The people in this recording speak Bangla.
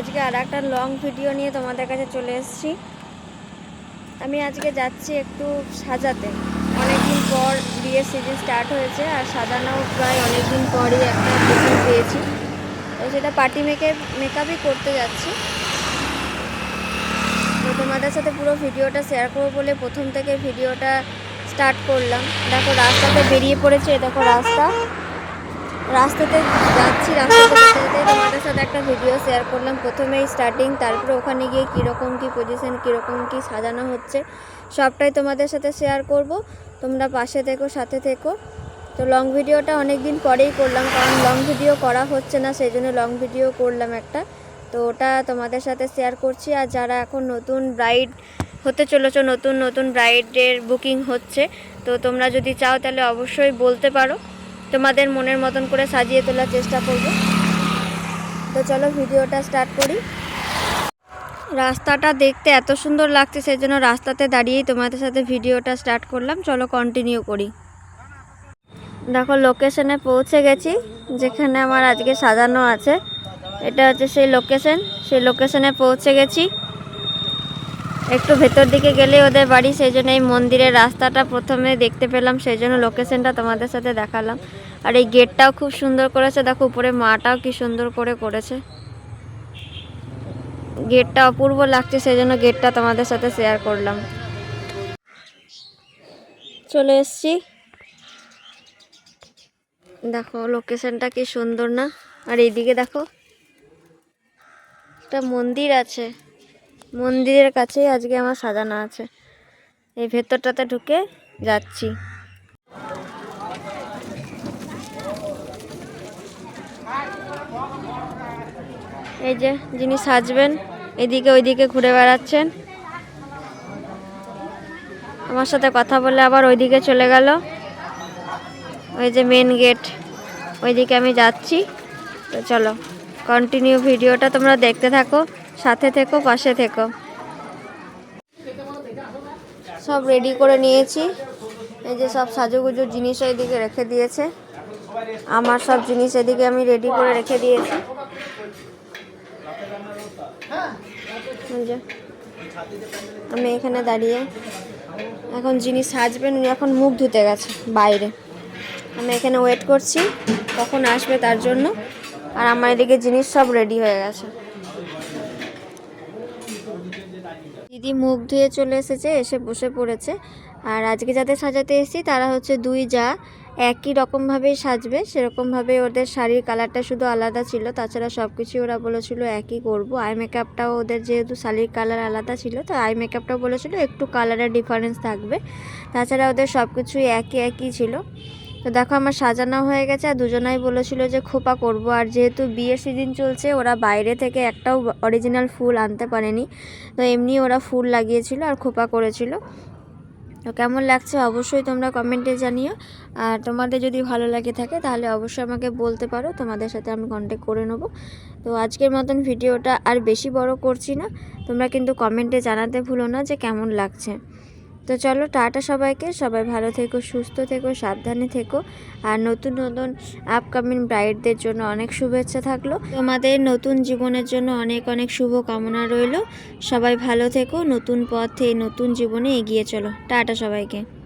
আজকে আর একটা লং ভিডিও নিয়ে তোমাদের কাছে চলে এসেছি। আমি আজকে যাচ্ছি একটু সাজাতে। অনেকদিন পর বিয়ের সিজন স্টার্ট হয়েছে আর সাজানো প্রায় অনেকদিন পরই একটা পেয়েছি। তো সেটা পার্টি মেকে মেকআপই করতে যাচ্ছি। তো তোমাদের সাথে পুরো ভিডিওটা শেয়ার করব বলে প্রথম থেকে ভিডিওটা স্টার্ট করলাম। দেখো রাস্তাতে বেরিয়ে পড়েছে, দেখো রাস্তা। রাস্তাতে যাচ্ছি, রাস্তাতে তোমাদের সাথে একটা ভিডিও শেয়ার করলাম। প্রথমেই স্টার্টিং তারপরে ওখানে গিয়ে কীরকম কী পজিশন কীরকম কী সাজানো হচ্ছে, সবটাই তোমাদের সাথে শেয়ার করব। তোমরা পাশে থেকো, সাথে থেকো। তো লং ভিডিওটা অনেক দিন পরেই করলাম, কারণ লং ভিডিও করা হচ্ছে না, সেই জন্য লং ভিডিও করলাম একটা। তো ওটা তোমাদের সাথে শেয়ার করছি। আর যারা এখন নতুন ব্রাইড হতে চলেছো, নতুন নতুন ব্রাইডের বুকিং হচ্ছে, তো তোমরা যদি চাও তাহলে অবশ্যই বলতে পারো। তোমাদের মনের মতন করে সাজিয়ে তোলার চেষ্টা করব। তো চলো ভিডিওটা স্টার্ট করি। রাস্তাটা দেখতে এত সুন্দর লাগছে সেই জন্য রাস্তাতে দাঁড়িয়েই তোমাদের সাথে ভিডিওটা স্টার্ট করলাম। চলো কন্টিনিউ করি। দেখো লোকেশনে পৌঁছে গেছি, যেখানে আমার আজকে সাজানো আছে। এটা হচ্ছে সেই লোকেশন সেই লোকেশনে পৌঁছে গেছি। একটু ভেতর দিকে গেলে ওদের বাড়ি, সেই জন্য এই মন্দিরের রাস্তাটা প্রথমে দেখতে পেলাম, সেই জন্য লোকেশনটা তোমাদের সাথে দেখালাম। আর এই গেটটাও খুব সুন্দর করেছে, দেখো উপরে মাটাও কি সুন্দর করে করেছে। গেটটা অপূর্ব লাগছে, সেই জন্য গেটটা তোমাদের সাথে শেয়ার করলাম। চলে এসছি। দেখো লোকেশনটা কি সুন্দর না? আর এইদিকে দেখো, একটা মন্দির আছে। মন্দিরের কাছেই আজকে আমার সাজানো আছে। এই ভেতরটাতে ঢুকে যাচ্ছি। এই যে যিনি সাজবেন, এদিকে ওইদিকে ঘুরে বেড়াচ্ছেন। আমার সাথে কথা বলে আবার ওইদিকে চলে গেল। ওই যে মেন গেট ওইদিকে আমি যাচ্ছি। তো চলো কন্টিনিউ ভিডিওটা তোমরা দেখতে থাকো। সাথে থেকো, পাশে থেকো। সব রেডি করে নিয়েছি। এই যে সব সাজুগুজুর জিনিস এদিকে রেখে দিয়েছে। আমার সব জিনিস এদিকে আমি রেডি করে রেখে দিয়েছি। আমি এখানে দাঁড়িয়ে এখন যিনি সাজবেন, উনি এখন মুখ ধুতে গেছে বাইরে। আমি এখানে ওয়েট করছি, কখন আসবে তার জন্য। আর আমার এদিকে জিনিস সব রেডি হয়ে গেছে। দিদি মুখ ধুয়ে চলে এসেছে, এসে বসে পড়েছে। আর আজকে যাদের সাজাতে এসেছি, তারা হচ্ছে দুই যা। একই রকমভাবেই সাজবে, সেরকমভাবে ওদের শাড়ির কালারটা শুধু আলাদা ছিল। তাছাড়া সব কিছুই ওরা বলেছিল একই করব। আই মেকআপটাও ওদের যেহেতু শাড়ির কালার আলাদা ছিল, তো আই মেকআপটাও বলেছিল একটু কালারের ডিফারেন্স থাকবে। তাছাড়া ওদের সব কিছুই একই একই ছিল। তো দেখো আমার সাজানো হয়ে গেছে আর দুজনাই বলেছিল যে খোপা করব। আর যেহেতু বিয়ের সিজন চলছে, ওরা বাইরে থেকে একটাও অরিজিনাল ফুল আনতে পারেনি। তো এমনি ওরা ফুল লাগিয়েছিল আর খোপা করেছিল। তো কেমন লাগছে অবশ্যই তোমরা কমেন্টে জানিও। আর তোমাদের যদি ভালো লাগে থাকে, তাহলে অবশ্যই আমাকে বলতে পারো। তোমাদের সাথে আমি কন্ট্যাক্ট করে নেব। তো আজকের মতন ভিডিওটা আর বেশি বড় করছি না। তোমরা কিন্তু কমেন্টে জানাতে ভুলো না যে কেমন লাগছে। তো চলো টাটা সবাইকে। সবাই ভালো থেকো, সুস্থ থেকো, সাবধানে থেকো। আর নতুন নতুন আপকামিং ব্রাইডদের জন্য অনেক শুভেচ্ছা থাকল। তোমাদের নতুন জীবনের জন্য অনেক অনেক শুভ কামনা রইল। সবাই ভালো থেকো, নতুন পথে, নতুন জীবনে এগিয়ে চলো। টাটা সবাইকে।